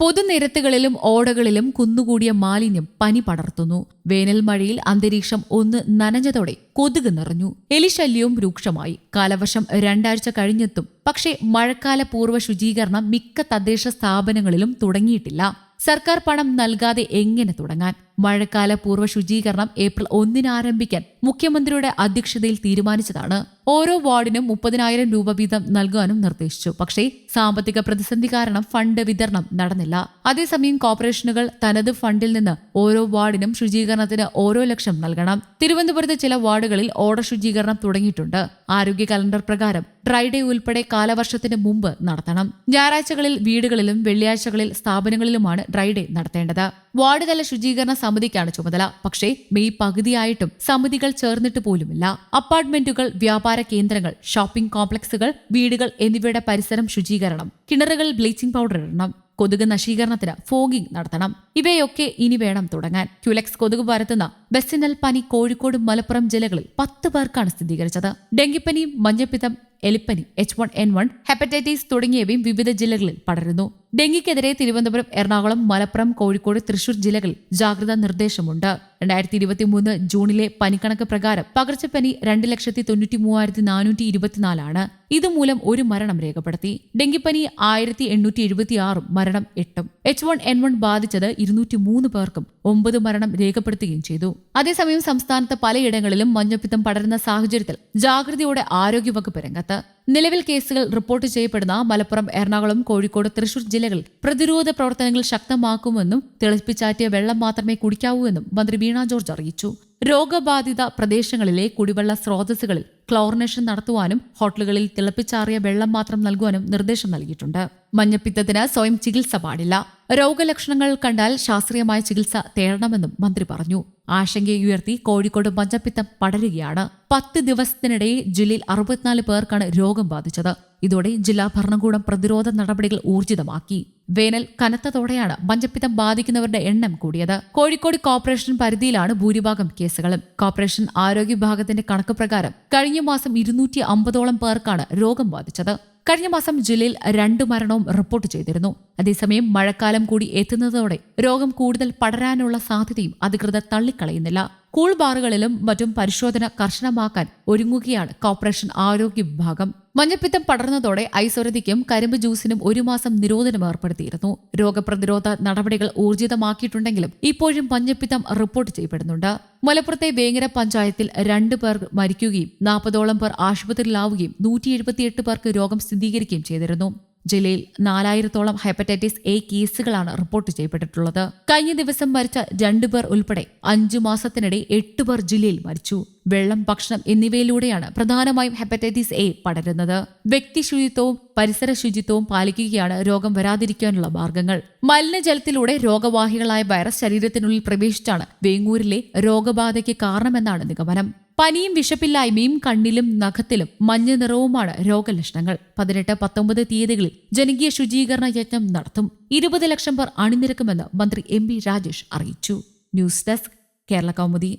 പൊതുനിരത്തുകളിലും ഓടകളിലും കുന്നുകൂടിയ മാലിന്യം പനി പടർത്തുന്നു. വേനൽ മഴയിൽ അന്തരീക്ഷം ഒന്ന് നനഞ്ഞതോടെ കൊതുക് നിറഞ്ഞു. എലിശല്യവും രൂക്ഷമായി. കാലവർഷം രണ്ടാഴ്ച കഴിഞ്ഞെത്തും. പക്ഷേ മഴക്കാല പൂർവ ശുചീകരണം മിക്ക തദ്ദേശ സ്ഥാപനങ്ങളിലും തുടങ്ങിയിട്ടില്ല. സർക്കാർ പണം നൽകാതെ എങ്ങനെ തുടങ്ങാൻ? മഴക്കാല പൂർവ ശുചീകരണം ഏപ്രിൽ ഒന്നിന് ആരംഭിക്കാൻ മുഖ്യമന്ത്രിയുടെ അധ്യക്ഷതയിൽ തീരുമാനിച്ചതാണ്. ഓരോ വാർഡിനും മുപ്പതിനായിരം രൂപ വീതം നൽകാനും നിർദ്ദേശിച്ചു. പക്ഷേ സാമ്പത്തിക പ്രതിസന്ധി കാരണം ഫണ്ട് വിതരണം നടന്നില്ല. അതേസമയം കോർപ്പറേഷനുകൾ തനത് ഫണ്ടിൽ നിന്ന് ഓരോ വാർഡിനും ശുചീകരണത്തിന് ഓരോ ലക്ഷം നൽകണം. തിരുവനന്തപുരത്ത് ചില വാർഡുകളിൽ ഓട ശുചീകരണം തുടങ്ങിയിട്ടുണ്ട്. ആരോഗ്യ കലണ്ടർ പ്രകാരം ഡ്രൈഡേ ഉൾപ്പെടെ കാലവർഷത്തിന് മുമ്പ് നടത്തണം. ഞായറാഴ്ചകളിൽ വീടുകളിലും വെള്ളിയാഴ്ചകളിൽ സ്ഥാപനങ്ങളിലുമാണ് ഡ്രൈഡേ നടത്തേണ്ടത്. വാർഡ് തല ശുചീകരണ സമിതിക്കാണ് ചുമതല. പക്ഷേ മെയ് പകുതിയായിട്ടും സമിതികൾ ചേർന്നിട്ട് പോലുമില്ല. അപ്പാർട്ട്മെന്റുകൾ വ്യാപാര കേന്ദ്രങ്ങൾ ഷോപ്പിംഗ് കോംപ്ലക്സുകൾ വീടുകൾ എന്നിവയുടെ പരിസരം ശുചീകരണം കിണറുകളിൽ ബ്ലീച്ചിംഗ് പൗഡർ ഇടണം കൊതുക് നശീകരണത്തിന് ഫോഗിംഗ് നടത്തണം. ഇവയൊക്കെ ഇനി വേണം തുടങ്ങാൻ. ക്യുലെക്സ് കൊതുക് പരത്തുന്ന ബെസ്സിനൽ പനി കോഴിക്കോട് മലപ്പുറം ജില്ലകളിൽ പത്ത് പേർക്കാണ് സ്ഥിരീകരിച്ചത്. ഡെങ്കിപ്പനിയും മഞ്ഞപ്പിത്തം എലിപ്പനി H one N one hepatitis തുടങ്ങിയവയും വിവിധ ജില്ലകളിൽ പടരുന്നു. ഡെങ്കിക്കെതിരെ തിരുവനന്തപുരം എറണാകുളം മലപ്പുറം കോഴിക്കോട് തൃശൂർ ജില്ലകളിൽ ജാഗ്രതാ നിർദ്ദേശമുണ്ട്. രണ്ടായിരത്തി ഇരുപത്തിമൂന്ന് ജൂണിലെ പനിക്കണക്ക് പ്രകാരം പകർച്ചപ്പനി രണ്ട് ലക്ഷത്തി തൊണ്ണൂറ്റി മൂവായിരത്തി നാനൂറ്റി ഇരുപത്തിനാലാണ് ഇതുമൂലം ഒരു മരണം രേഖപ്പെടുത്തി. ഡെങ്കിപ്പനി ആയിരത്തി എണ്ണൂറ്റി എഴുപത്തി ആറും മരണം എട്ടും. എച്ച് വൺ എൻ വൺ ബാധിച്ചത് ഇരുന്നൂറ്റി മൂന്ന് പേർക്കും ഒമ്പത് മരണം രേഖപ്പെടുത്തുകയും ചെയ്തു. അതേസമയം സംസ്ഥാനത്ത് പലയിടങ്ങളിലും മഞ്ഞപ്പിത്തം പടരുന്ന സാഹചര്യത്തിൽ ജാഗ്രതയോടെ ആരോഗ്യവകുപ്പ് രംഗത്ത് നിലവിൽ കേസുകൾ റിപ്പോർട്ട് ചെയ്യപ്പെടുന്ന മലപ്പുറം എറണാകുളം കോഴിക്കോട് തൃശൂർ ജില്ലകളിൽ പ്രതിരോധ പ്രവർത്തനങ്ങൾ ശക്തമാക്കുമെന്നും തിളപ്പിച്ചാറ്റിയ വെള്ളം മാത്രമേ കുടിക്കാവൂ എന്നും മന്ത്രി വീണ ജോർജ് അറിയിച്ചു. രോഗബാധിത പ്രദേശങ്ങളിലെ കുടിവെള്ള സ്രോതസ്സുകളിൽ ക്ലോറിനേഷൻ നടത്തുവാനും ഹോട്ടലുകളിൽ തിളപ്പിച്ചാറിയ വെള്ളം മാത്രം നൽകുവാനും നിർദ്ദേശം നൽകിയിട്ടുണ്ട്. മഞ്ഞപ്പിത്തത്തിന് സ്വയം ചികിത്സ പാടില്ല. രോഗലക്ഷണങ്ങൾ കണ്ടാൽ ശാസ്ത്രീയമായ ചികിത്സ തേടണമെന്നും മന്ത്രി പറഞ്ഞു. ആശങ്കയുയർത്തി കോഴിക്കോട് മഞ്ഞപ്പിത്തം പടരുകയാണ്. പത്ത് ദിവസത്തിനിടയിൽ ജില്ലയിൽ അറുപത്തിനാല് പേർക്കാണ് രോഗം ബാധിച്ചത്. ഇതോടെ ജില്ലാ ഭരണകൂടം പ്രതിരോധ നടപടികൾ ഊർജിതമാക്കി. വേനൽ കനത്തതോടെയാണ് മഞ്ഞപ്പിത്തം ബാധിക്കുന്നവരുടെ എണ്ണം കൂടിയത്. കോഴിക്കോട് കോർപ്പറേഷൻ പരിധിയിലാണ് ഭൂരിഭാഗം കേസുകളും. കോർപ്പറേഷൻ ആരോഗ്യ വിഭാഗത്തിന്റെ കണക്ക് പ്രകാരം കഴിഞ്ഞ മാസം ഇരുന്നൂറ്റി അമ്പതോളം പേർക്കാണ് രോഗം ബാധിച്ചത്. കഴിഞ്ഞ മാസം ജില്ലയിൽ രണ്ട് മരണവും റിപ്പോർട്ട് ചെയ്തിരുന്നു. അതേസമയം മഴക്കാലം കൂടി എത്തുന്നതോടെ രോഗം കൂടുതൽ പടരാനുള്ള സാധ്യതയും അധികൃതർ തള്ളിക്കളയുന്നില്ല. കൂൾ ബാറുകളിലും മറ്റും പരിശോധന കർശനമാക്കാൻ ഒരുങ്ങുകയാണ് കോർപ്പറേഷൻ ആരോഗ്യ വിഭാഗം. മഞ്ഞപ്പിത്തം പടർന്നതോടെ ഐസ്വരതിക്കും കരിമ്പ് ജ്യൂസിനും ഒരു മാസം നിരോധനം ഏർപ്പെടുത്തിയിരുന്നു. രോഗപ്രതിരോധ നടപടികൾ ഊർജിതമാക്കിയിട്ടുണ്ടെങ്കിലും ഇപ്പോഴും മഞ്ഞപ്പിത്തം റിപ്പോർട്ട് ചെയ്യപ്പെടുന്നുണ്ട്. മലപ്പുറത്തെ വേങ്ങര പഞ്ചായത്തിൽ രണ്ട് പേർ മരിക്കുകയും നാൽപ്പതോളം പേർ ആശുപത്രിയിലാവുകയും നൂറ്റി എഴുപത്തിയെട്ട് പേർക്ക് രോഗം സ്ഥിരീകരിക്കുകയും ചെയ്തിരുന്നു. ജില്ലയിൽ നാലായിരത്തോളം ഹെപ്പറ്റൈറ്റിസ് എ കേസുകളാണ് റിപ്പോർട്ട് ചെയ്യപ്പെട്ടിട്ടുള്ളത്. കഴിഞ്ഞ ദിവസം മരിച്ച രണ്ടുപേർ ഉൾപ്പെടെ അഞ്ചു മാസത്തിനിടെ എട്ടുപേർ ജില്ലയിൽ മരിച്ചു. വെള്ളം ഭക്ഷണം എന്നിവയിലൂടെയാണ് പ്രധാനമായും ഹെപ്പറ്റൈറ്റിസ് എ പടരുന്നത്. വ്യക്തി ശുചിത്വവും പരിസര ശുചിത്വവും പാലിക്കുകയാണ് രോഗം വരാതിരിക്കാനുള്ള മാർഗങ്ങൾ. മലിനജലത്തിലൂടെ രോഗവാഹികളായ വൈറസ് ശരീരത്തിനുള്ളിൽ പ്രവേശിച്ചാണ് വേങ്ങൂരിലെ രോഗബാധയ്ക്ക് കാരണമെന്നാണ് നിഗമനം. പനിയും വിശപ്പില്ലായ്മയും കണ്ണിലും നഖത്തിലും മഞ്ഞ നിറവുമാണ് രോഗലക്ഷണങ്ങൾ. പതിനെട്ട് പത്തൊമ്പത് തീയതികളിൽ ജനകീയ ശുചീകരണ യജ്ഞം നടത്തും. ഇരുപത് ലക്ഷം പേർ അണിനിരക്കുമെന്ന് മന്ത്രി എം രാജേഷ് അറിയിച്ചു. News desk Kerala Kaumudi.